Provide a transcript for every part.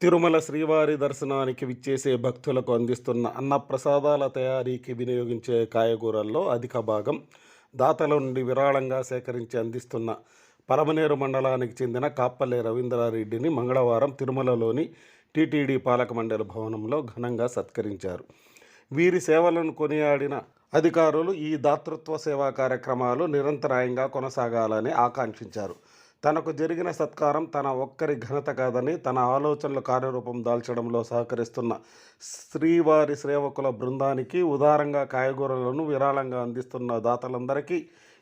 తిరుమల శ్రీవారి దర్శనానికి విచ్చేసే భక్తులకు అందిస్తున్న అన్నప్రసాదాల తయారీకి వినియోగించే కాయగూరల్లో అధిక భాగం దాతల నుండి విరాళంగా సేకరించి అందిస్తున్న పలమనేరు మండలానికి చెందిన కాప్పల్లె రవీంద్రారెడ్డిని మంగళవారం తిరుమలలోని టీటీడీ పాలక మండలి భవనంలో ఘనంగా సత్కరించారు. వీరి సేవలను కొనియాడిన అధికారులు ఈ దాతృత్వ సేవా కార్యక్రమాలు నిరంతరాయంగా కొనసాగాలని ఆకాంక్షించారు. తనకు జరిగిన సత్కారం తన ఒక్కరి ఘనత కాదని తన ఆలోచనలు కార్యరూపం దాల్చడంలో సహకరిస్తున్న శ్రీవారి సేవకుల బృందానికి ఉదారంగా కాయగూరలను విరాళంగా అందిస్తున్న దాతలందరికీ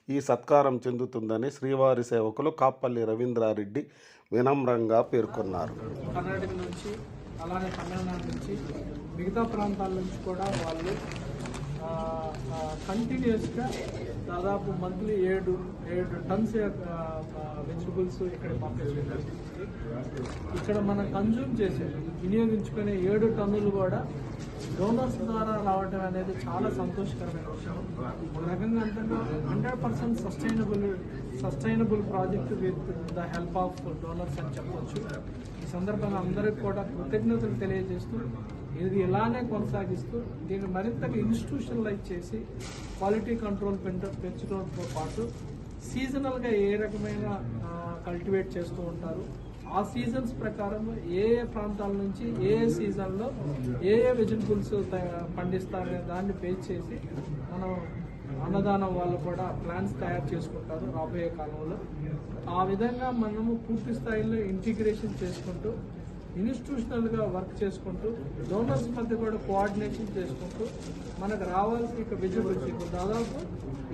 ఈ సత్కారం చెందుతుందని శ్రీవారి సేవకులు కాప్పల్లి రవీంద్రారెడ్డి వినమ్రంగా పేర్కొన్నారు. కర్ణాటక నుంచి అలానే తమిళనాడు నుంచి మిగతా ప్రాంతాల నుంచి కూడా వాళ్ళు కంటిన్యూస్గా దాదాపు మంత్లీ ఏడు ఏడు టన్స్ వెజిటబుల్స్ ఇక్కడ పంపిస్తున్నారు ఇక్కడ మనం కన్జ్యూమ్ చేసే వినియోగించుకునే ఏడు టన్నులు కూడా డోనర్స్ ద్వారా రావడం అనేది చాలా సంతోషకరమైన విషయం. ఒక రకంగా అంటే hundred percent sustainable sustainable project with the help of donors అని చెప్పవచ్చు ఈ సందర్భంగా అందరికి కూడా కృతజ్ఞతలు తెలియజేస్తూ ఇది ఇలానే కొనసాగిస్తూ దీన్ని మరింతగా ఇన్స్టిట్యూషనలైజ్ చేసి క్వాలిటీ కంట్రోల్ పెంచడంతో పాటు సీజనల్గా ఏ రకమైన కల్టివేట్ చేస్తూ ఉంటారు. ఆ సీజన్స్ ప్రకారం ఏ ఏ ప్రాంతాల నుంచి ఏ ఏ సీజన్లో ఏ ఏ వెజిటబుల్స్ పండిస్తారనే దాన్ని బేస్ చేసి మనం అన్నదానం వాళ్ళు కూడా ప్లాన్స్ తయారు చేసుకుంటారు రాబోయే కాలంలో. ఆ విధంగా మనము పూర్తి స్థాయిలో ఇంటిగ్రేషన్ చేసుకుంటూ ఇన్స్టిట్యూషనల్గా వర్క్ చేసుకుంటూ డోనర్స్ మధ్య కూడా కోఆర్డినేషన్ చేసుకుంటూ మనకు రావాల్సిన ఇక వెజిటబుల్స్ ఇప్పుడు దాదాపు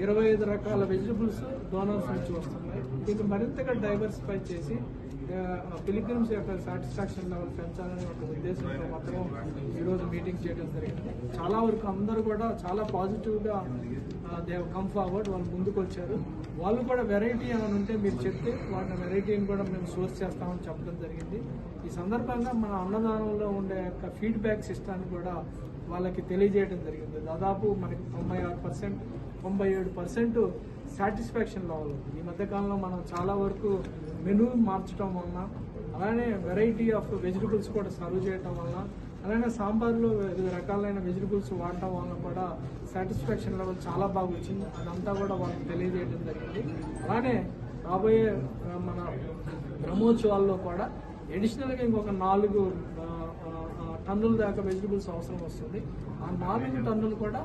ఇరవై ఐదు రకాల వెజిటబుల్స్ డోనర్స్ నుంచి వస్తున్నాయి. ఇది మరింతగా డైవర్సిఫై చేసి పిలిగ్రిమ్స్ యొక్క సాటిస్ఫాక్షన్ లెవెల్ పెంచాలనే ఒక ఉద్దేశంతో మాత్రం ఈరోజు మీటింగ్ చేయడం జరిగింది. చాలా వరకు అందరూ కూడా చాలా పాజిటివ్గా దే కమ్ ఫార్వర్డ్ వాళ్ళు ముందుకు వచ్చారు వాళ్ళు కూడా వెరైటీ ఏమైనా ఉంటే మీరు చెప్తే వాటి వెరైటీని కూడా మేము సోర్స్ చేస్తామని చెప్పడం జరిగింది. ఈ సందర్భంగా మన అన్నదానంలో ఉండే యొక్క ఫీడ్బ్యాక్ సిస్టాన్ని కూడా వాళ్ళకి తెలియజేయడం జరిగింది. దాదాపు మనకి తొంభై ఆరు పర్సెంట్ తొంభై ఏడు పర్సెంట్ సాటిస్ఫాక్షన్ లెవెల్ ఉంది. ఈ మధ్యకాలంలో మనం చాలా వరకు మెనూ మార్చడం వలన అలానే వెరైటీ ఆఫ్ వెజిటబుల్స్ కూడా సర్వ్ చేయటం వలన అలానే సాంబార్లో వివిధ రకాలైన వెజిటబుల్స్ వాడటం వలన కూడా సాటిస్ఫాక్షన్ లెవెల్ చాలా బాగా వచ్చింది. అదంతా కూడా వాళ్ళకి తెలియజేయడం జరిగింది. అలానే రాబోయే మన బ్రహ్మోత్సవాల్లో కూడా ఎడిషనల్గా ఇంకొక నాలుగు టన్నుల దాకా వెజిటబుల్స్ అవసరం వస్తుంది. ఆ నాలుగు టన్నులు కూడా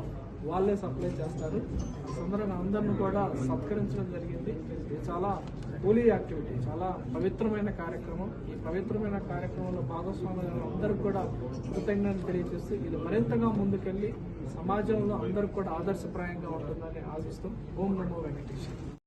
వాళ్ళే సప్లై చేస్తారు. ఈ సందర్భంగా అందరిని కూడా సత్కరించడం జరిగింది. ఇది చాలా హోలీ యాక్టివిటీ చాలా పవిత్రమైన కార్యక్రమం. ఈ పవిత్రమైన కార్యక్రమంలో భాగస్వామ్యం అందరికి కూడా కృతజ్ఞతలు తెలియజేస్తూ ఇది మరింతగా ముందుకెళ్ళి సమాజంలో అందరూ కూడా ఆదర్శప్రాయంగా ఉంటుందని ఆశిస్తూ ఓం నమో వెంకటేశ్వర